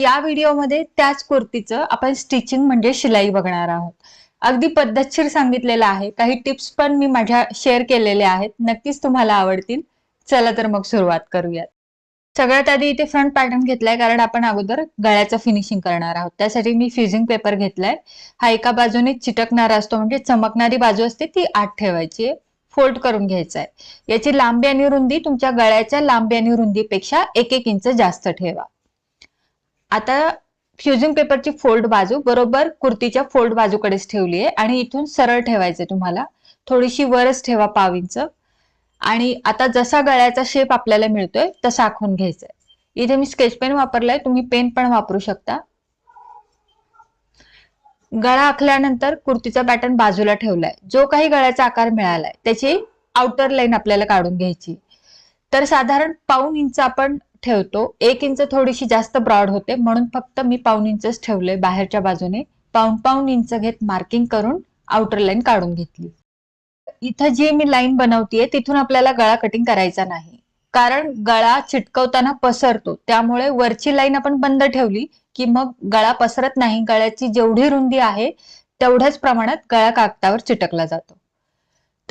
या व्हिडिओमध्ये त्याच कुर्तीचं आपण स्टिचिंग म्हणजे शिलाई बघणार आहोत. अगदी पद्धतशीर सांगितलेलं आहे. काही टिप्स पण मी माझ्या शेअर केलेल्या आहेत. नक्कीच तुम्हाला आवडतील. चला तर मग सुरुवात करूयात. सगळ्यात आधी इथे फ्रंट पॅटर्न घेतलाय कारण आपण अगोदर गळ्याचं फिनिशिंग करणार आहोत. त्यासाठी मी फ्युजिंग पेपर घेतलाय. हा एका बाजूने चिटकणारा असतो म्हणजे चमकणारी बाजू असते ती आत ठेवायची आहे. फोल्ड करून घ्यायचा आहे याची लांबी आणि रुंदी तुमच्या गळ्याच्या लांबी आणि रुंदीपेक्षा एक एक इंच जास्त ठेवा. आता फ्युजिंग पेपरची फोल्ड बाजू बरोबर कुर्तीच्या फोल्ड बाजूकडेच ठेवली आहे आणि इथून सरळ ठेवायचं तुम्हाला. थोडीशी वरच ठेवा पाव इंच. आणि आता जसा गळ्याचा शेप आपल्याला मिळतोय तसा आखून घ्यायचा आहे इथे मी स्केच पेन वापरलाय तुम्ही पेन पण वापरू शकता. गळा आखल्यानंतर कुर्तीचा पॅटर्न बाजूला ठेवलाय. जो काही गळ्याचा आकार मिळालाय त्याची आउटर लाईन आपल्याला काढून घ्यायची. तर साधारण पाऊन इंच आपण ठेवतो. एक इंच थोडीशी जास्त ब्रॉड होते म्हणून फक्त मी पाऊन इंचच ठेवले बाहेरच्या बाजूने. पाऊन पाऊन इंच घेत मार्किंग करून आउटर लाईन काढून घेतली. इथं जी मी लाईन बनवतीये तिथून आपल्याला गळा कटिंग करायचा नाही. कारण गळा चिटकवताना पसरतो. त्यामुळे वरची लाईन आपण बंद ठेवली की मग गळा पसरत नाही. गळ्याची जेवढी रुंदी आहे तेवढ्याच प्रमाणात गळा कागदावर चिटकला जातो.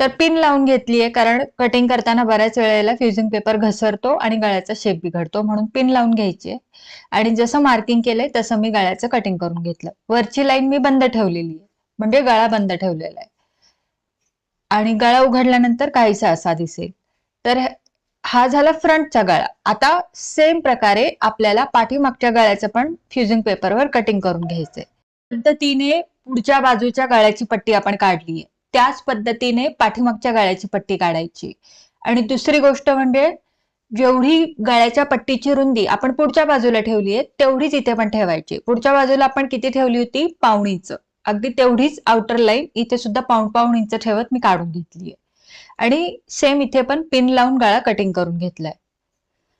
तर पिन लावून घेतलीये कारण कटिंग करताना बऱ्याच वेळेला फ्युजिंग पेपर घसरतो आणि गळ्याचा शेप बिघडतो म्हणून पिन लावून घ्यायची आणि जसं मार्किंग केलंय तसं मी गळ्याचं कटिंग करून घेतलं. वरची लाईन मी बंद ठेवलेली आहे म्हणजे गळा बंद ठेवलेला आहे आणि गळा उघडल्यानंतर काहीसा असा दिसेल. तर हा झाला फ्रंटचा गळा. आता सेम प्रकारे आपल्याला पाठीमागच्या गळ्याचं पण फ्युजिंग पेपरवर कटिंग करून घ्यायचंय. तिने पुढच्या बाजूच्या गळ्याची पट्टी आपण काढली त्याच पद्धतीने पाठीमागच्या गळ्याची पट्टी काढायची. आणि दुसरी गोष्ट म्हणजे जेवढी गळ्याच्या पट्टीची रुंदी आपण पुढच्या बाजूला ठेवली आहे तेवढीच इथे पण ठेवायची. पुढच्या बाजूला आपण किती ठेवली होती? पावणीचं अगदी तेवढीच आउटर लाईन इथे सुद्धा पाऊण पाऊण इंच ठेवत मी काढून घेतली आणि सेम इथे पण पिन लावून गळा कटिंग करून घेतलाय.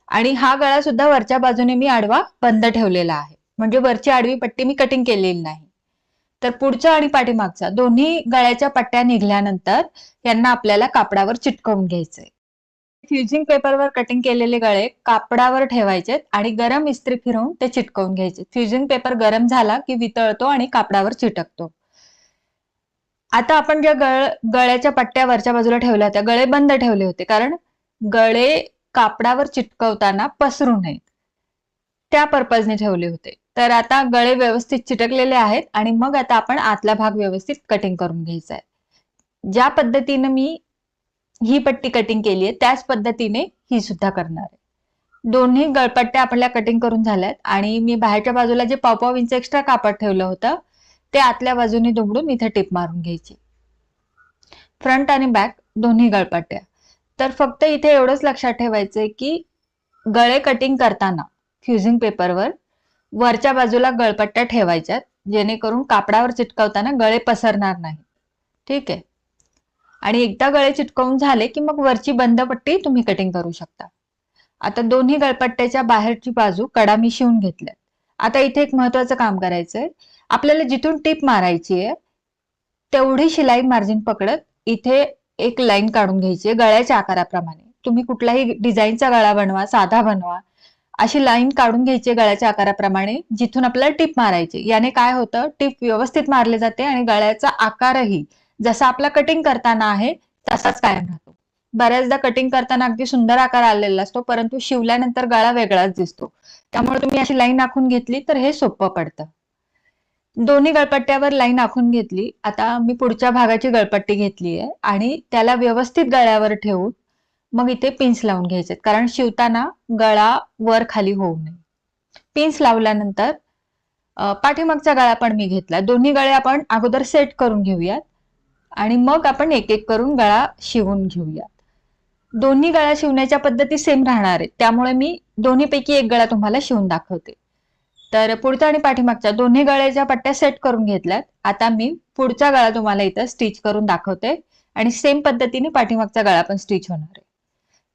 आणि हा गळा सुद्धा वरच्या बाजूने मी आडवा बंद ठेवलेला आहे. म्हणजे वरची आडवी पट्टी मी कटिंग केलेली नाही. तर पुढचा आणि पाठीमागचा दोन्ही गळ्याच्या पट्ट्या निघल्यानंतर यांना आपल्याला कापडावर चिटकवून घ्यायचंय. फ्युजिंग पेपरवर कटिंग केलेले गळे कापडावर ठेवायचे आणि गरम इस्त्री फिरवून ते चिटकवून घ्यायचे फ्युजिंग पेपर गरम झाला की वितळतो आणि कापडावर चिटकतो. आता आपण ज्या गळ गळ्याच्या पट्ट्या वरच्या बाजूला ठेवल्या होत्या गळे बंद ठेवले होते कारण गळे कापडावर चिटकवताना पसरू नयेत. त्या पर्पजने ठेवले होते. तर आता गळे व्यवस्थित चिटकलेले आहेत आणि मग आता आपण आतला भाग व्यवस्थित कटिंग करून घ्यायचा आहे. ज्या पद्धतीनं मी ही पट्टी कटिंग केली आहे त्याच पद्धतीने ही सुद्धा करणार आहे. दोन्ही गळपट्ट्या आपल्या कटिंग करून झाल्यात आणि मी बाहेरच्या बाजूला जे पावपाव इंच एक्स्ट्रा कापड ठेवलं होतं ते आतल्या बाजूने दुमडून इथे टिप मारून घ्यायची. फ्रंट आणि बॅक दोन्ही गळपट्ट्या. तर फक्त इथे एवढंच लक्षात ठेवायचंय की गळे कटिंग करताना फ्युझिंग पेपरवर वरच्या बाजूला गळपट्ट्या ठेवायच्यात जेणेकरून कापडावर चिटकवताना गळे पसरणार नाही ठीक आहे? आणि एकदा गळे चिटकवून झाले की मग वरची बंद पट्टी तुम्ही कटिंग करू शकता. आता दोन्ही गळपट्ट्याच्या बाहेरची बाजू कडा मी शिवून घेतल्यात. आता इथे एक महत्वाचं काम करायचंय. आपल्याला जिथून टीप मारायची आहे तेवढी शिलाई मार्जिन पकडत इथे एक लाईन काढून घ्यायची आहे गळ्याच्या आकाराप्रमाणे. तुम्ही कुठलाही डिझाईनचा गळा बनवा साधा बनवा अशी लाईन काढून घ्यायची गळ्याच्या आकाराप्रमाणे जिथून आपल्याला टिप मारायची. याने काय होतं? टिप व्यवस्थित मारले जाते आणि गळ्याचा आकारही जसा आपला कटिंग करताना आहे तसाच कायम राहतो. बऱ्याचदा कटिंग करताना अगदी सुंदर आकार आलेला असतो परंतु शिवल्यानंतर गळा वेगळाच दिसतो. त्यामुळे तुम्ही अशी लाईन आखून घेतली तर हे सोपं पडतं. दोन्ही गळपट्ट्यावर लाईन आखून घेतली. आता मी पुढच्या भागाची गळपट्टी घेतली आहे आणि त्याला व्यवस्थित गळ्यावर ठेवून मग इथे पिन्स लावून घ्यायचे कारण शिवताना गळा वर खाली होऊ नये. पिन्स लावल्यानंतर पाठीमागचा गळा पण मी घेतला. दोन्ही गळे आपण अगोदर सेट करून घेऊयात. आणि मग आपण एक एक करून गळा शिवून घेऊयात. दोन्ही गळा शिवण्याच्या पद्धती सेम राहणार आहेत. त्यामुळे मी दोन्हीपैकी एक गळा तुम्हाला शिवून दाखवते. तर पुढचा आणि पाठीमागच्या दोन्ही गळ्याच्या पट्ट्या सेट करून घेतल्यात आता मी पुढचा गळा तुम्हाला इथं स्टिच करून दाखवते. आणि सेम पद्धतीने पाठीमागचा गळा पण स्टिच होणार आहे.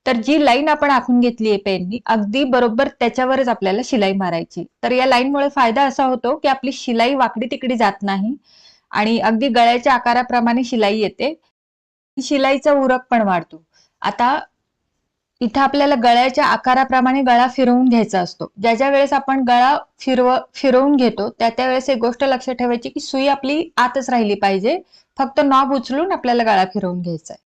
तर जी लाईन आपण आखून घेतली आहे पेननी अगदी बरोबर त्याच्यावरच आपल्याला शिलाई मारायची. तर या लाईनमुळे फायदा असा होतो की आपली शिलाई वाकडी तिकडी जात नाही आणि अगदी गळ्याच्या आकाराप्रमाणे शिलाई येते. शिलाईचा उरक पण वाढतो. आता इथं आपल्याला गळ्याच्या आकाराप्रमाणे गळा फिरवून घ्यायचा असतो. ज्या ज्या वेळेस आपण गळा फिरव फिरवून घेतो त्या त्या वेळेस एक गोष्ट लक्षात ठेवायची की सुई आपली आतच राहिली पाहिजे. फक्त नॉब उचलून आपल्याला गळा फिरवून घ्यायचा आहे.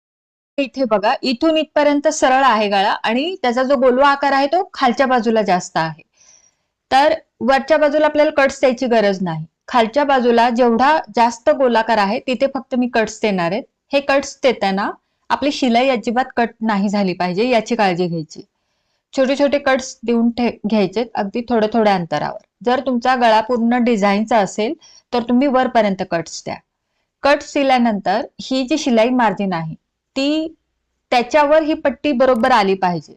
इथे बघा इथून इथपर्यंत सरळ आहे गळा आणि त्याचा जो गोलवा आकार आहे तो खालच्या बाजूला जास्त आहे. तर वरच्या बाजूला आपल्याला कट्स द्यायची गरज नाही. खालच्या बाजूला जेवढा जास्त गोलाकार आहे तिथे फक्त मी कट्स देणार आहेत हे कट्स देताना आपली शिलाई अजिबात कट नाही झाली पाहिजे याची काळजी घ्यायची. छोटे छोटे कट्स देऊन घ्यायचे अगदी थोड्या थोड्या अंतरावर. जर तुमचा गळा पूर्ण डिझाईनचा असेल तर तुम्ही वरपर्यंत कट्स द्या. कट्स दिल्यानंतर ही जी शिलाई मार्जिन आहे ती त्याच्यावर ही पट्टी बरोबर आली पाहिजे.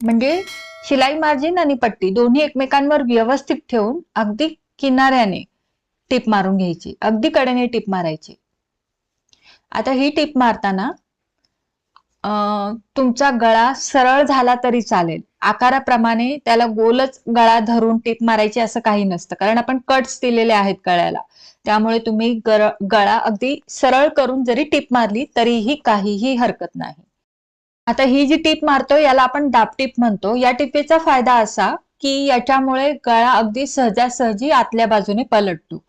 म्हणजे शिलाई मार्जिन आणि पट्टी दोन्ही एकमेकांवर व्यवस्थित ठेवून अगदी किनाऱ्याने टिप मारून घ्यायची. अगदी कडेने टीप मारायची. आता ही टिप मारताना तुमचा गळा सरळ झाला तरी चालेल. आकाराप्रमाणे त्याला गोलच गळा धरून टिप मारायची असं काही नसतं. कारण आपण कट्स दिलेले आहेत गळ्याला. त्यामुळे तुम्ही गळा अगदी सरळ करून जरी टीप मारली तरीही काहीही हरकत नाही. आता ही जी टीप मारतो याला आपण दाब टीप म्हणतो. या टिपेचा फायदा असा की याच्यामुळे गळा अगदी सहजासहजी आतल्या बाजूने पलटतो.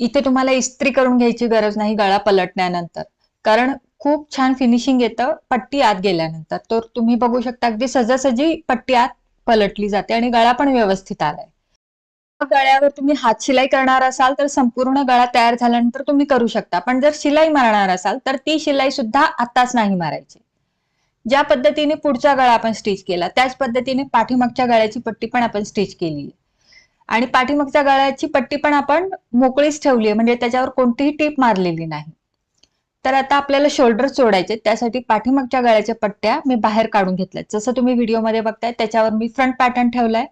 इथे तुम्हाला इस्त्री करून घ्यायची गरज नाही गळा पलटण्यानंतर. कारण खूप छान फिनिशिंग येतं पट्टी आत गेल्यानंतर. तर तुम्ही बघू शकता अगदी सहजासहजी पट्टी आत पलटली जाते आणि गळा पण व्यवस्थित आलाय. गळ्यावर तुम्ही हात शिलाई करणार असाल तर संपूर्ण गळा तयार झाल्यानंतर तुम्ही करू शकता. पण जर शिलाई मारणार असाल तर ती शिलाई सुद्धा आताच नाही मारायची. ज्या पद्धतीने पुढचा गळा आपण स्टिच केला त्याच पद्धतीने पाठीमागच्या गळ्याची पट्टी पण आपण स्टिच केली आणि पाठीमागच्या गळ्याची पट्टी पण आपण मोकळीच ठेवली आहे म्हणजे त्याच्यावर कोणतीही टीप मारलेली नाही. तर आता आपल्याला शोल्डर सोडायचे त्यासाठी पाठीमागच्या गळ्याच्या पट्ट्या मी बाहेर काढून घेतल्यात. जसं तुम्ही व्हिडिओमध्ये बघताय त्याच्यावर मी फ्रंट पॅटर्न ठेवलाय.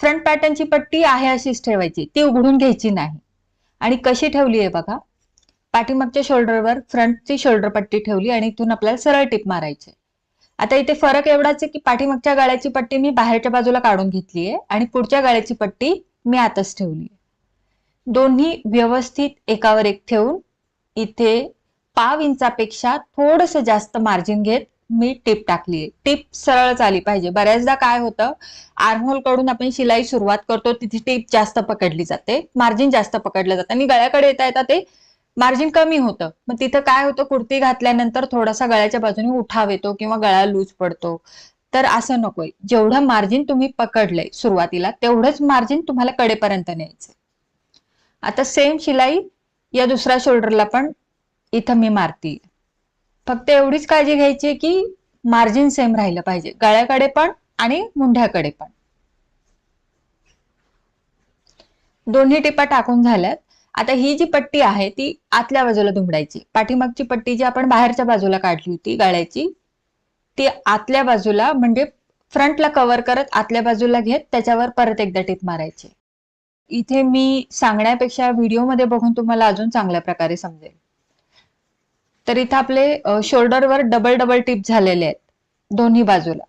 फ्रंट पॅटर्नची पट्टी आहे अशीच ठेवायची. ती उघडून घ्यायची नाही. आणि कशी ठेवली आहे बघा. पाठीमागच्या शोल्डरवर फ्रंटची शोल्डर पट्टी ठेवली आणि इथून आपल्याला सरळ टिप मारायची. आता इथे फरक एवढाच आहे की पाठीमागच्या गाळ्याची पट्टी मी बाहेरच्या बाजूला काढून घेतली आहे आणि पुढच्या गाळ्याची पट्टी मी आतच ठेवली दोन्ही व्यवस्थित एकावर एक ठेवून इथे पाव इंचापेक्षा थोडस जास्त मार्जिन घेत मी टिप टाकली. टिप सरळ आली पाहिजे. बऱ्याचदा काय होतं आर्महोलकडून आपण शिलाई सुरुवात करतो तिथे टिप जास्त पकडली जाते मार्जिन जास्त पकडलं जातं आणि गळ्याकडे येता येता ते मार्जिन कमी होतं. मग तिथं काय होतं कुर्ती घातल्यानंतर थोडासा गळ्याच्या बाजूने उठाव येतो किंवा गळा लूज पडतो. तर असं नकोय जेवढं मार्जिन तुम्ही पकडलंय सुरुवातीला तेवढंच मार्जिन तुम्हाला कडेपर्यंत न्यायचं आता सेम शिलाई या दुसऱ्या शोल्डरला पण इथं मी मारते फक्त एवढीच काळजी घ्यायची की मार्जिन सेम राहिलं पाहिजे. गळ्याकडे पण आणि मुंढ्याकडे पण. दोन्ही टिपा टाकून झाल्यात. आता ही जी पट्टी आहे ती आतल्या बाजूला दुमडायची. पाठीमागची पट्टी जी आपण बाहेरच्या बाजूला काढली होती गाळ्याची ती आतल्या बाजूला म्हणजे फ्रंटला कव्हर करत आतल्या बाजूला घेत त्याच्यावर परत एकदा टिप मारायची. इथे मी सांगण्यापेक्षा व्हिडिओमध्ये बघून तुम्हाला अजून चांगल्या प्रकारे समजेल. तर इथं आपले शोल्डरवर डबल डबल टिप झालेले आहेत दोन्ही बाजूला.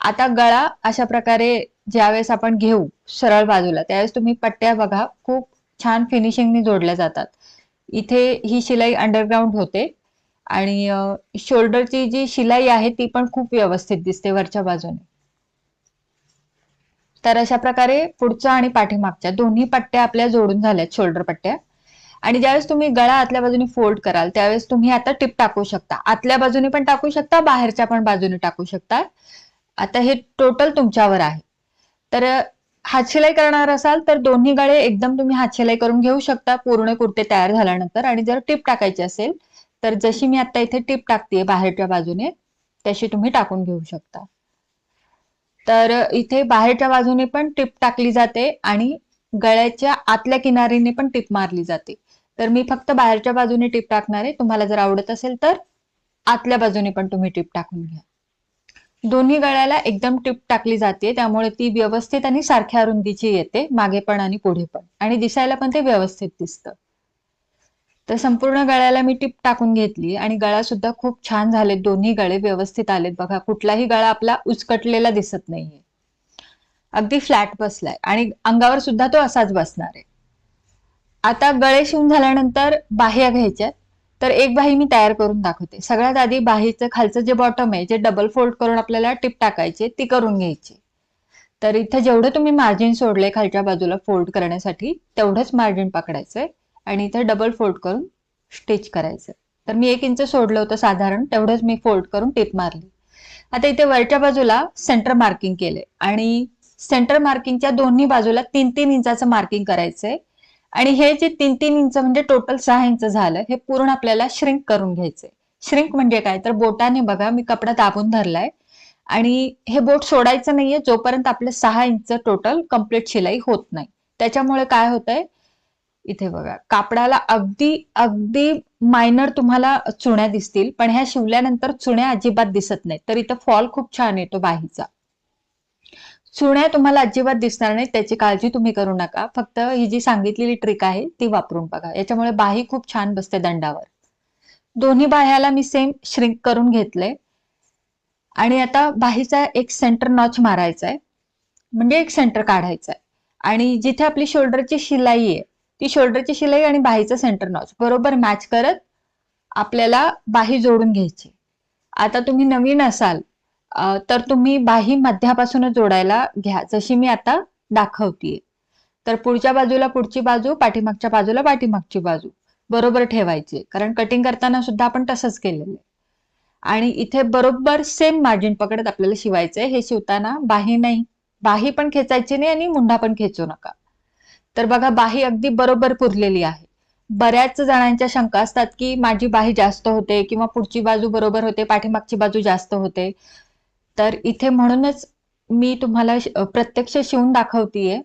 आता गळा अशा प्रकारे ज्यावेळेस आपण घेऊ सरळ बाजूला त्यावेळेस तुम्ही पट्ट्या बघा खूप छान फिनिशिंगनी जोडल्या जातात. इथे ही शिलाई अंडरग्राउंड होते आणि शोल्डरची जी शिलाई आहे ती पण खूप व्यवस्थित दिसते वरच्या बाजूने. तर अशा प्रकारे पुढच्या आणि पाठीमागच्या दोन्ही पट्ट्या आपल्या जोडून झाल्यात शोल्डर पट्ट्या. आणि ज्यावेळेस तुम्ही गळा आतल्या बाजूने फोल्ड कराल त्यावेळेस तुम्ही आता टिप टाकू शकता. आतल्या बाजूने पण टाकू शकता बाहेरच्या पण बाजूने टाकू शकता. आता हे टोटल तुमच्यावर आहे. तर हातशिलाई करणार असाल तर दोन्ही गळे एकदम तुम्ही हातशिलाई करून घेऊ शकता पूर्ण कुर्ते तयार झाल्यानंतर. आणि जर टिप टाकायची असेल तर जशी मी आता इथे टिप टाकते बाहेरच्या बाजूने तशी तुम्ही टाकून घेऊ शकता. तर इथे बाहेरच्या बाजूने पण टिप टाकली जाते आणि गळ्याच्या आतल्या किनारीने पण टिप मारली जाते. तर मी फक्त बाहेरच्या बाजूने टिप टाकणार आहे. तुम्हाला जर आवडत असेल तर आतल्या बाजूने पण तुम्ही टिप टाकून घ्या. दोन्ही गळ्याला एकदम टिप टाकली जाते. त्यामुळे ती व्यवस्थित आणि सारख्या रुंदीची येते. मागे पण आणि पुढे पण. आणि दिसायला पण ते व्यवस्थित दिसतं. तर संपूर्ण गळ्याला मी टिप टाकून घेतली. आणि गळा सुद्धा खूप छान झाले दोन्ही गळे व्यवस्थित आलेत बघा. कुठलाही गळा आपला उचकटलेला दिसत नाहीये. अगदी फ्लॅट बसलाय. आणि अंगावर सुद्धा तो असाच बसणार आहे. आता गळे शिवून झाल्यानंतर बाह्या घ्यायच्यात. तर एक बाही मी तयार करून दाखवते. सगळ्यात आधी बाहीचं खालचं जे बॉटम आहे जे डबल फोल्ड करून आपल्याला टिप टाकायची ती करून घ्यायची. तर इथं जेवढं तुम्ही मार्जिन सोडले खालच्या बाजूला फोल्ड करण्यासाठी तेवढंच मार्जिन पकडायचंय. आणि इथं डबल फोल्ड करून स्टिच करायचं तर मी एक इंच सोडलं होतं साधारण तेवढंच मी फोल्ड करून टिप मारली. आता इथे वरच्या बाजूला सेंटर मार्किंग केले आणि सेंटर मार्किंगच्या दोन्ही बाजूला तीन तीन इंचाचं मार्किंग करायचंय. आणि हे जे तीन तीन इंच म्हणजे टोटल सहा इंच झालं हे पूर्ण आपल्याला श्रिंक करून घ्यायचंय. श्रिंक म्हणजे काय? तर बोटाने बघा मी कपडा दाबून धरलाय. आणि हे बोट सोडायचं नाहीये जोपर्यंत आपले सहा इंच टोटल कंप्लीट शिलाई होत नाही. त्याच्यामुळे काय होतंय? इथे बघा कापडाला अगदी अगदी मायनर तुम्हाला चुण्या दिसतील पण ह्या शिवल्यानंतर चुण्या अजिबात दिसत नाहीत. तर इथं फॉल खूप छान येतो बाहीचा. चुण्या तुम्हाला अजिबात दिसणार नाही त्याची काळजी तुम्ही करू नका. फक्त ही जी सांगितलेली ट्रिक आहे ती वापरून बघा. याच्यामुळे बाही खूप छान बसते दंडावर. दोन्ही बाह्याला मी सेम श्रिंक करून घेतले आणि आता बाहीचा एक सेंटर नॉच मारायचा आहे म्हणजे एक सेंटर काढायचा आहे आणि जिथे आपली शोल्डरची शिलाई आहे ती शोल्डरची शिलाई आणि बाहीचं सेंटर नॉच बरोबर मॅच करत आपल्याला बाही जोडून घ्यायची. आता तुम्ही नवीन असाल तर तुम्ही बाही मध्यापासूनच जोडायला घ्या. जशी मी आता दाखवतीये. तर पुढच्या बाजूला पुढची बाजू पाठीमागच्या बाजूला पाठीमागची बाजू. बरोबर ठेवायची. कारण कटिंग करताना सुद्धा आपण तसंच केलेलं आहे. आणि इथे बरोबर सेम मार्जिन पकडत आपल्याला शिवायचंय. हे शिवताना बाही नाही. बाही पण खेचायची नाही आणि मुंढा पण खेचू नका. तर बघा बाही अगदी बरोबर पुरलेली आहे. बऱ्याच जणांच्या शंका असतात की माझी बाही जास्त होते किंवा पुढची बाजू बरोबर होते पाठीमागची बाजू जास्त होते. तर इथे म्हणूनच मी तुम्हाला प्रत्यक्ष शिवून दाखवतीये.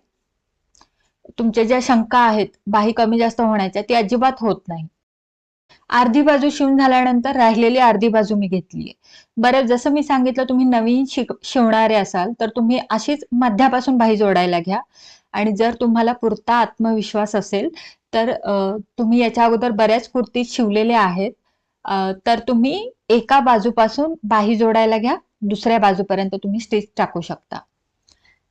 तुमच्या ज्या शंका आहेत बाही कमी जास्त होण्याच्या ती अजिबात होत नाही. अर्धी बाजू शिवून झाल्यानंतर राहिलेली अर्धी बाजू मी घेतलीये. बरं जसं मी सांगितलं तुम्ही नवीन शिक शिवणारे असाल तर तुम्ही अशीच मध्यापासून बाही जोडायला घ्या. आणि जर तुम्हाला पुरता आत्मविश्वास असेल तर तुम्ही याच्या अगोदर बऱ्याच कुर्ती शिवलेल्या आहेत. तर तुम्ही एका बाजूपासून बाही जोडायला घ्या. दुसऱ्या बाजूपर्यंत तुम्ही स्टिच टाकू शकता.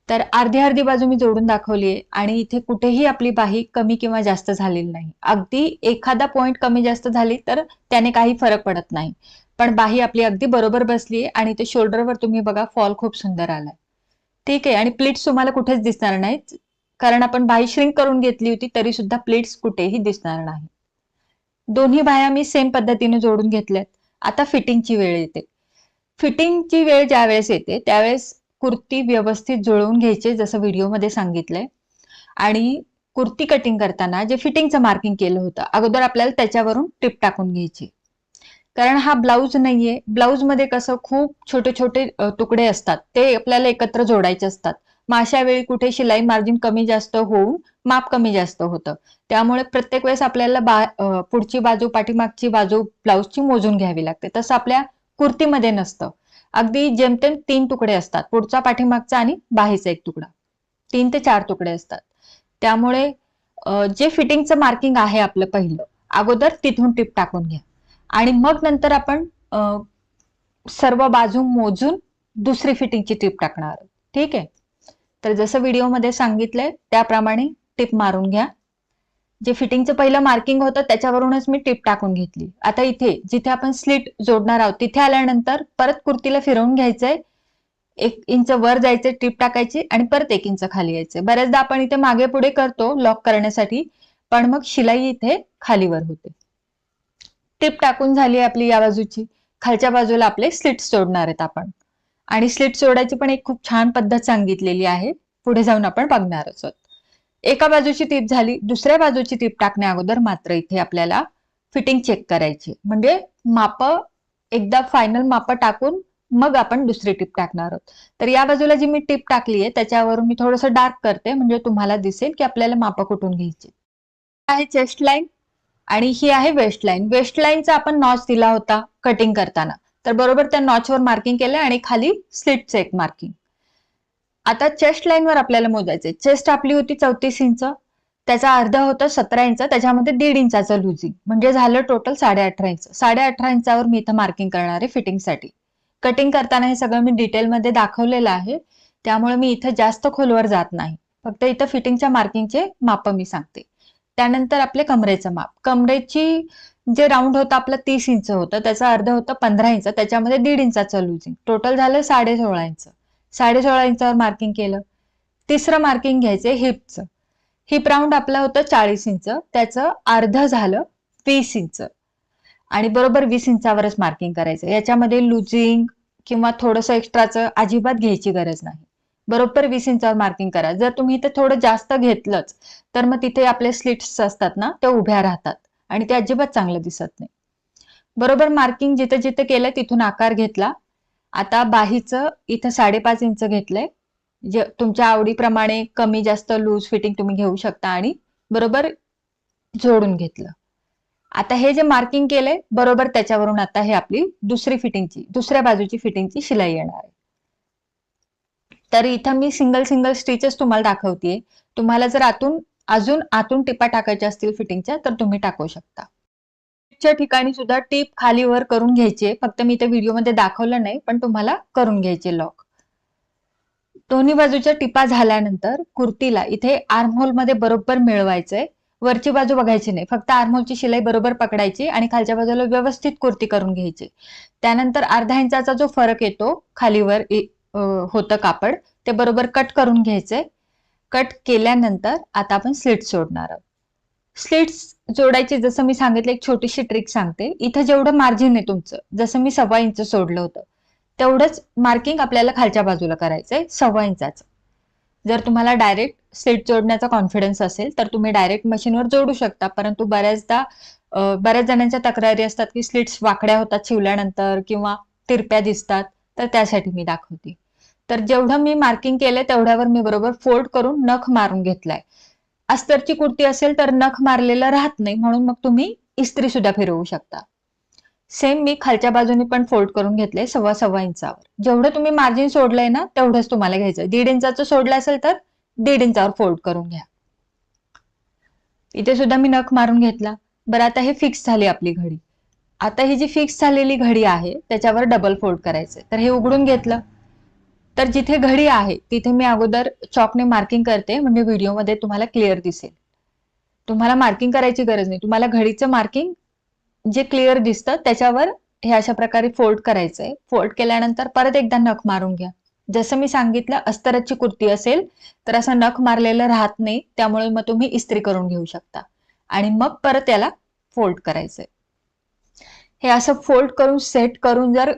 तर अर्धी अर्धी बाजू मी जोडून दाखवली आहे आणि इथे कुठेही आपली बाही कमी किंवा जास्त झालेली नाही. अगदी एखादा पॉइंट कमी जास्त झाली तर त्याने काही फरक पडत नाही. पण बाही आपली अगदी बरोबर बसली आहे आणि ते शोल्डरवर तुम्ही बघा फॉल खूप सुंदर आलाय. ठीक आहे आणि प्लेट्स तुम्हाला कुठेच दिसणार नाहीत. कारण आपण बाही श्रिंक करून घेतली होती तरी सुद्धा प्लेट्स कुठेही दिसणार नाही. दोन्ही बाह्या मी सेम पद्धतीने जोडून घेतल्यात. आता फिटिंगची वेळ येते. फिटिंगची वेळ ज्या वेळेस येते त्यावेळेस कुर्ती व्यवस्थित जुळवून घ्यायची जसं व्हिडिओमध्ये सांगितलंय. आणि कुर्ती कटिंग करताना जे फिटिंगचं मार्किंग केलं होतं अगोदर आपल्याला त्याच्यावरून टिप टाकून घ्यायची. कारण हा ब्लाऊज नाहीये. ब्लाऊजमध्ये कसं खूप छोटे छोटे तुकडे असतात. ते आपल्याला एकत्र जोडायचे असतात. मग अशा वेळी कुठे शिलाई मार्जिन कमी जास्त होऊन माप कमी जास्त होतं. त्यामुळे प्रत्येक वेळेस आपल्याला बा पुढची बाजू पाठीमागची बाजू ब्लाऊजची मोजून घ्यावी लागते. तसं आपल्या कुर्तीमध्ये नसतं. अगदी जेमतेम तीन तुकडे असतात. पुढचा पाठीमागचा आणि बाहेरचा एक तुकडा. तीन ते चार तुकडे असतात. त्यामुळे जे फिटिंगचं मार्किंग आहे आपलं पहिलं अगोदर तिथून टिप टाकून घ्या. आणि मग नंतर आपण सर्व बाजू मोजून दुसरी फिटिंगची टिप टाकणार. आहोत. ठीक आहे? तर जसं व्हिडिओमध्ये सांगितलंय त्याप्रमाणे टिप मारून घ्या. जे फिटिंगचं पहिलं मार्किंग होतं त्याच्यावरूनच मी टिप टाकून घेतली. आता इथे जिथे आपण स्लिट जोडणार आहोत तिथे आल्यानंतर परत कुर्तीला फिरवून घ्यायचंय. एक इंच वर जायचे टिप टाकायची आणि परत एक इंच खाली यायचे बऱ्याचदा आपण इथे मागे पुढे करतो लॉक करण्यासाठी पण मग शिलाई इथे खालीवर होते. टिप टाकून झाली आपली या बाजूची. खालच्या बाजूला आपले स्लिट्स जोडणार आहेत आपण. आणि स्लिट जोडायची पण एक खूप छान पद्धत सांगितलेली आहे. पुढे जाऊन आपण बघणार आहोत. एका बाजूची टीप झाली दुसऱ्या बाजूची टीप टाकण्या अगोदर मात्र इथे आपल्याला फिटिंग चेक करायची. म्हणजे माप एकदा फायनल माप टाकून मग आपण दुसरी टीप टाकणार आहोत. तर या बाजूला जी मी टीप टाकली आहे त्याच्यावरून मी थोडंसं डार्क करते म्हणजे तुम्हाला दिसेल की आपल्याला माप कुठून घ्यायची. आहे चेस्ट लाईन आणि ही आहे वेस्ट लाईन वेस्ट लाईनचा आपण नॉच दिला होता कटिंग करताना. तर बरोबर त्या नॉचवर मार्किंग केलं आणि खाली स्लिटचं एक मार्किंग आता चेस्ट लाईनवर आपल्याला मोजायचंय. चेस्ट आपली होती चौतीस इंच त्याचा अर्धा होता सतरा इंच त्याच्यामध्ये दीड इंचाचं लुजिंग म्हणजे झालं टोटल साडे अठरा इंच. साडे अठरा इंचावर मी इथं मार्किंग करणार आहे फिटिंगसाठी कटिंग करताना हे सगळं मी डिटेलमध्ये दाखवलेलं आहे. त्यामुळे मी इथं जास्त खोलवर जात नाही. फक्त इथं फिटिंगच्या मार्किंगचे माप मी सांगते. त्यानंतर आपले कमरेचं माप. कमरेची जे राऊंड होतं आपलं तीस इंच होतं त्याचं अर्ध होतं पंधरा इंच त्याच्यामध्ये दीड इंचाचं लुजिंग टोटल झालं साडे सोळा इंच. साडेसोळा इंचावर मार्किंग केलं. तिसरं मार्किंग घ्यायचं हिपचं हिप राऊंड आपलं होतं चाळीस इंच. त्याचं अर्ध झालं वीस इंच. आणि बरोबर वीस इंचावरच मार्किंग करायचं. याच्यामध्ये लुजिंग किंवा थोडंसं एक्स्ट्राचं अजिबात घ्यायची गरज नाही. बरोबर वीस इंचावर मार्किंग करा. जर तुम्ही इथे थोडं जास्त घेतलंच तर मग तिथे आपले स्लिट्स असतात ना ते उभ्या राहतात. आणि ते अजिबात चांगलं दिसत नाही. बरोबर मार्किंग जिथे जिथे केलं तिथून आकार घेतला. आता बाहीचं इथं साडेपाच इंच घेतलंय. जे तुमच्या आवडीप्रमाणे कमी जास्त लूज फिटिंग तुम्ही घेऊ शकता आणि बरोबर जोडून घेतलं. आता हे जे मार्किंग केलंय बरोबर त्याच्यावरून आता हे आपली दुसरी फिटिंगची दुसऱ्या बाजूची फिटिंगची शिलाई येणार आहे. तर इथं मी सिंगल सिंगल स्टिचेस तुम्हाला दाखवतेय. तुम्हाला जर आतून अजून आतून टिपा टाकायच्या असतील फिटिंगच्या तर तुम्ही टाकू शकता. च्या ठिकाणी सुद्धा टीप खाली वर करून घ्यायची. फक्त मी ते व्हिडिओमध्ये दाखवलं नाही पण तुम्हाला करून घ्यायचे लॉक दोन्ही बाजूच्या टिपा झाल्यानंतर कुर्तीला इथे आर्महोलमध्ये बरोबर मिळवायचंय. वरची बाजू बघायची नाही. फक्त आर्महोलची शिलाई बरोबर पकडायची आणि खालच्या बाजूला व्यवस्थित कुर्ती करून घ्यायची. त्यानंतर अर्धा इंचाचा जो फरक येतो खालीवर होतं कापड ते बरोबर कट करून घ्यायचंय. कट केल्यानंतर आता आपण स्लिट सोडणार आहोत. स्लिट्स जोडायची जसं मी सांगितलं एक छोटीशी ट्रिक सांगते. इथं जेवढं मार्जिन आहे तुमचं जसं मी सव्वा इंच सोडलं होतं तेवढंच मार्किंग आपल्याला खालच्या बाजूला करायचंय सव्वा इंचाचं जर तुम्हाला डायरेक्ट स्लिट जोडण्याचा कॉन्फिडन्स असेल तर तुम्ही डायरेक्ट मशीनवर जोडू शकता. परंतु बऱ्याचदा बऱ्याच जणांच्या तक्रारी असतात की स्लिट्स वाकड्या होतात शिवल्यानंतर किंवा तिरप्या दिसतात तर त्यासाठी मी दाखवते. तर जेवढं मी मार्किंग केलंय तेवढ्यावर मी बरोबर फोल्ड करून नख मारून घेतलाय. अस्तरची कुर्ती असेल तर नख मारलेलं राहत नाही म्हणून मग तुम्ही इस्त्री सुद्धा फिरवू शकता. सेम मी खालच्या बाजूने पण फोल्ड करून घेतलंय सव्वा सव्वा इंचावर. जेवढं तुम्ही मार्जिन सोडलंय ना तेवढंच तुम्हाला घ्यायचं दीड इंचाचं सोडलं असेल तर दीड इंचावर फोल्ड करून घ्या. इथे सुद्धा मी नख मारून घेतला. बरं आता हे फिक्स झाली आपली घडी. आता ही जी फिक्स झालेली घडी आहे त्याच्यावर डबल फोल्ड करायचंय. तर हे उघडून घेतलं. तर जिथे घडी आहे तिथे मी अगोदर चॉकने मार्किंग करते म्हणजे व्हिडिओमध्ये तुम्हाला क्लिअर दिसेल. तुम्हाला मार्किंग करायची गरज नाही. तुम्हाला घडीचं मार्किंग जे क्लिअर दिसतं त्याच्यावर हे अशा प्रकारे फोल्ड करायचंय. फोल्ड केल्यानंतर परत एकदा नख मारून घ्या. जसं मी सांगितलं अस्तराची कुर्ती असेल तर असं नख मारलेलं राहत नाही त्यामुळे मग तुम्ही इस्त्री करून घेऊ शकता. आणि मग परत याला फोल्ड करायचंय. हे असं फोल्ड करून सेट करून जर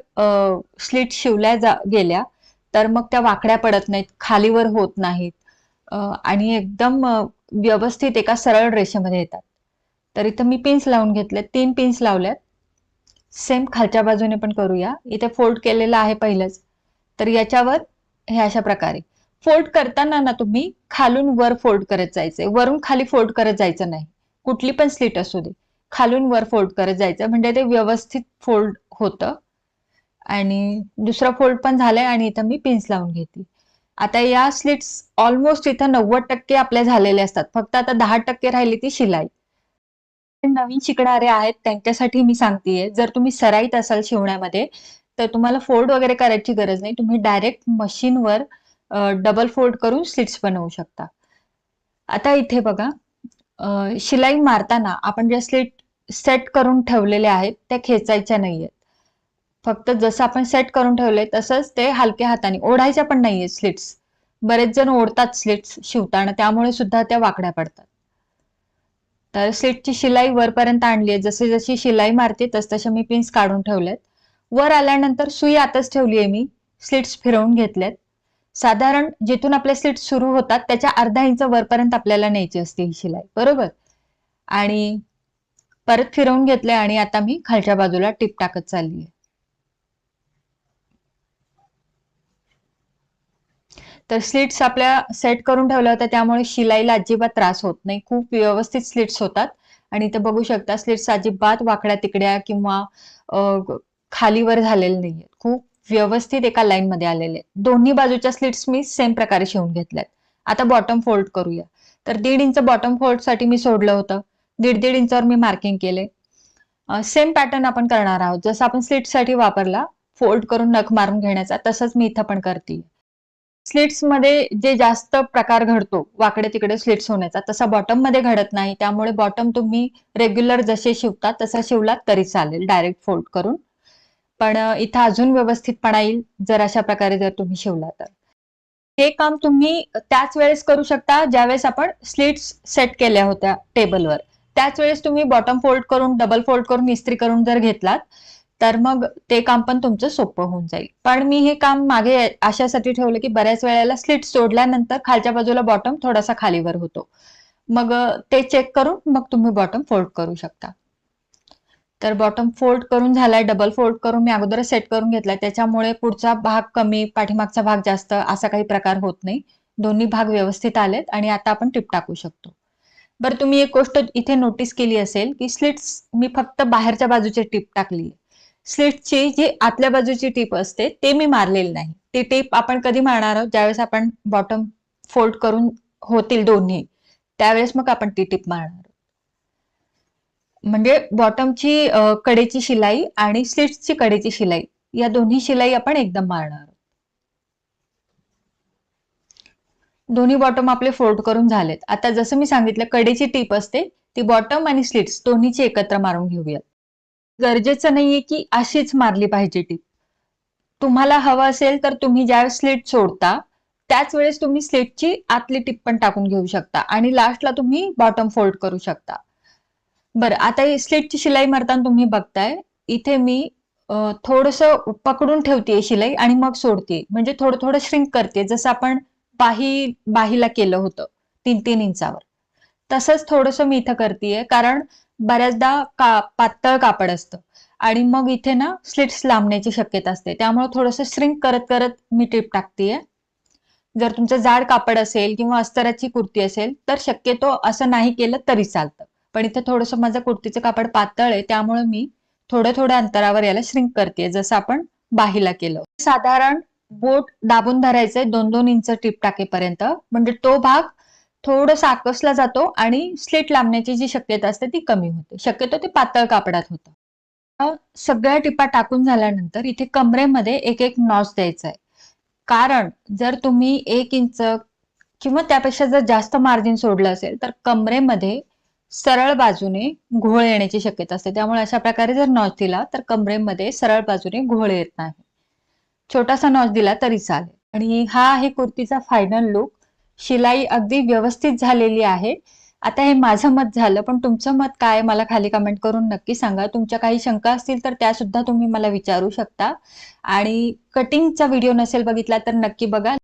स्लिट शिवल्या जा गेल्या तर मग त्या वाकड्या पडत नाहीत खालीवर होत नाहीत. आणि एकदम व्यवस्थित एका सरळ रेषेमध्ये येतात. तर इथं मी पिन्स लावून घेतले तीन पिन्स लावल्यात. सेम खालच्या बाजूने पण करूया. इथे फोल्ड केलेलं आहे पहिलंच. तर याच्यावर हे अशा प्रकारे. फोल्ड करताना ना तुम्ही खालून वर फोल्ड करत जायचंय. वरून खाली फोल्ड करत जायचं नाही. कुठली पण स्लिट असू दे. खालून वर फोल्ड करत जायचं. म्हणजे ते व्यवस्थित फोल्ड होतं. आणि दुसरा फोल्ड पण झालाय आणि इथं मी पिन्स लावून घेते. आता या स्लिट्स ऑलमोस्ट इथं नव्वद टक्के आपल्या झालेले असतात. फक्त आता दहा टक्के राहिली ती शिलाई. नवीन शिकणारे आहेत त्यांच्यासाठी मी सांगतेय जर तुम्ही सराईत असाल शिवण्यामध्ये तर तुम्हाला फोल्ड वगैरे करायची गरज नाही. तुम्ही डायरेक्ट मशीनवर डबल फोल्ड करून स्लिट्स बनवू शकता. आता इथे बघा शिलाई मारताना आपण ज्या स्लिट सेट करून ठेवलेल्या आहेत त्या खेचायच्या नाहीयेत. फक्त जसं आपण सेट करून ठेवलंय तसंच ते हलक्या हाताने. ओढायच्या पण नाहीये स्लिट्स बरेच जण ओढतात स्लिट्स शिवताना त्यामुळे सुद्धा त्या वाकड्या पडतात. तर स्लिटची शिलाई वरपर्यंत आणली आहे जशी जशी शिलाई मारते तस तसे मी पिन्स काढून ठेवलेत. वर आल्यानंतर सुई आतच ठेवली आहे मी. स्लिट्स फिरवून घेतल्यात साधारण जिथून आपले स्लिट्स सुरू होतात त्याच्या अर्धा इंच वरपर्यंत आपल्याला न्यायची असते ही शिलाई. बरोबर? आणि परत फिरवून घेतले आणि आता मी खालच्या बाजूला टिप टाकत चालली आहे तर स्लिट्स आपल्या सेट करून ठेवल्या होत्या त्यामुळे शिलाईला अजिबात त्रास होत नाही. खूप व्यवस्थित स्लिट्स होतात. आणि इथे बघू शकता स्लिट्स अजिबात वाकड्या तिकड्या किंवा खालीवर झालेले नाहीये खूप व्यवस्थित एका लाईन मध्ये आलेले दोन्ही बाजूच्या स्लिट्स मी सेम प्रकारे शिवून घेतल्यात. आता बॉटम फोल्ड करूया. तर दीड इंच बॉटम फोल्डसाठी मी सोडलं होतं. दीड दीड इंचावर मी मार्किंग केले. सेम पॅटर्न आपण करणार आहोत. जसं आपण स्लिटसाठी वापरला फोल्ड करून नख मारून घेण्याचा तसंच मी इथं पण करते स्लिट्समध्ये जे जास्त प्रकार घडतो वाकडे तिकडे स्लिट्स होण्याचा तसा बॉटममध्ये घडत नाही. त्यामुळे बॉटम तुम्ही रेग्युलर जसे शिवता तसा शिवलात तरी चालेल डायरेक्ट फोल्ड करून. पण इथं अजून व्यवस्थितपणा येईल जर अशा प्रकारे जर तुम्ही शिवला तर. हे काम तुम्ही त्याच वेळेस करू शकता ज्यावेळेस आपण स्लिट्स सेट केल्या होत्या टेबलवर त्याच वेळेस तुम्ही बॉटम फोल्ड करून डबल फोल्ड करून इस्त्री करून जर घेतलात तर मग ते काम पण तुमचं सोपं होऊन जाईल. पण मी हे काम मागे अशासाठी ठेवलं की बऱ्याच वेळेला स्लिट सोडल्यानंतर खालच्या बाजूला बॉटम थोडासा खालीवर होतो. मग ते चेक करून मग तुम्ही बॉटम फोल्ड करू शकता. तर बॉटम फोल्ड करून झालाय डबल फोल्ड करून मी अगोदरच सेट करून घेतलाय. त्याच्यामुळे पुढचा भाग कमी पाठीमागचा भाग जास्त असा काही प्रकार होत नाही. दोन्ही भाग व्यवस्थित आलेत आणि आता आपण टिप टाकू शकतो. बरं तुम्ही एक गोष्ट इथे नोटीस केली असेल की स्लिट्स मी फक्त बाहेरच्या बाजूची टिप टाकली स्लिटची जी आतल्या बाजूची टीप असते ते मी मारलेली नाही. ती टीप आपण कधी मारणार आहोत? ज्यावेळेस आपण बॉटम फोल्ड करून होतील दोन्ही त्यावेळेस मग आपण ती टीप मारणार आहोत. म्हणजे बॉटमची कडेची शिलाई आणि स्लिट्सची कडेची शिलाई या दोन्ही शिलाई आपण एकदम मारणार आहोत. दोन्ही बॉटम आपले फोल्ड करून झालेत. आता जसं मी सांगितलं कडेची टीप असते ती बॉटम आणि स्लिट्स दोन्हीची एकत्र मारून घेऊयात. गरजेचं नाहीये की अशीच मारली पाहिजे टीप तुम्हाला हवं असेल तर तुम्ही ज्यावेळेस स्लिट सोडता त्याच वेळेस तुम्ही स्लिटची आतली टीप पण टाकून घेऊ शकता आणि लास्टला तुम्ही बॉटम फोल्ड करू शकता. बरं आता ही स्लिटची शिलाई मारताना तुम्ही बघताय इथे मी थोडस पकडून ठेवते शिलाई आणि मग सोडते म्हणजे थोडं थोडं श्रिंक करते जसं आपण बाही बाहीला केलं होतं तीन तीन इंचावर. तसंच थोडस मी इथं करतेय कारण बऱ्याचदा का पातळ कापड असतं. आणि मग इथे ना स्लिट्स लांबण्याची शक्यता असते. त्यामुळे थोडंसं श्रिंक करत करत मी टिप टाकतेय. जर तुमचं जाड कापड असेल किंवा अस्तराची कुर्ती असेल तर शक्यतो असं नाही केलं तरी चालतं. पण इथे थोडंसं माझं कुर्तीचं कापड पातळ आहे त्यामुळे मी थोड्या थोड्या अंतरावर याला श्रिंक करते जसं आपण बाहीला केलं. साधारण बोट दाबून धरायचंय दोन दोन इंच टिप टाकेपर्यंत. म्हणजे तो भाग थोडस आकसला जातो आणि स्लेट लांबण्याची जी शक्यता असते ती कमी होते. शक्यतो ते पातळ कापडात होतं. सगळ्या टिपा टाकून झाल्यानंतर इथे कमरेमध्ये एक एक नॉच द्यायचा आहे. कारण जर तुम्ही एक इंच किंवा त्यापेक्षा जर जास्त मार्जिन सोडलं असेल तर कमरेमध्ये सरळ बाजूने घोळ येण्याची शक्यता असते. त्यामुळे अशा प्रकारे जर नॉच दिला तर कमरेमध्ये सरळ बाजूने घोळ येत नाही. छोटासा नॉच दिला तरी चालेल. आणि हा आहे कुर्तीचा फायनल लुक शिलाई अगदी व्यवस्थित झालेली आहे. आता हे माझं मत झालं पण तुमचं मत काय मला खाली कमेंट करून नक्की सांगा. तुमच्या काही शंका असतील तर त्या सुद्धा तुम्ही मला विचारू शकता. आणि कटिंगचा व्हिडिओ नसेल बघितला तर नक्की बघा.